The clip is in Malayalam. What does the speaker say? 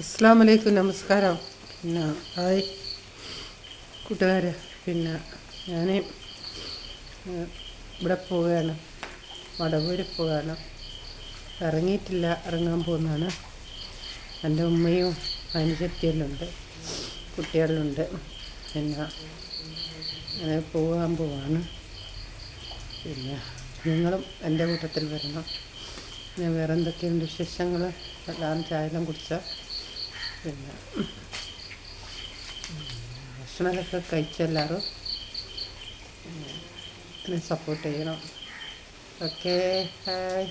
അസ്സാം വലൈക്കും നമസ്കാരം. പിന്നെ ഹായ്. കൂട്ടുകാരെ പിന്നെ ഞാൻ ഇവിടെ പോവുകയാണ്. വടവൂര് പോവുകയാണ്. ഇറങ്ങിയിട്ടില്ല ഇറങ്ങാൻ പോകുന്നതാണ്. എന്റെ ഉമ്മയും അനുജത്തിയെല്ലുണ്ട് കുട്ടികളിലുണ്ട് പിന്നെ അങ്ങനെ പോകാൻ പോവാണ്. പിന്നെ നിങ്ങളും എന്റെ കൂട്ടത്തിൽ വരണം. ഞാൻ വേറെ എന്തൊക്കെയുണ്ട് വിശേഷങ്ങൾ എല്ലാം ചായയെല്ലാം കുടിച്ചാൽ പിന്നെ. ഭക്ഷണമൊക്കെ കഴിച്ചെല്ലാവരും സപ്പോർട്ട് ചെയ്യണം. Okay hi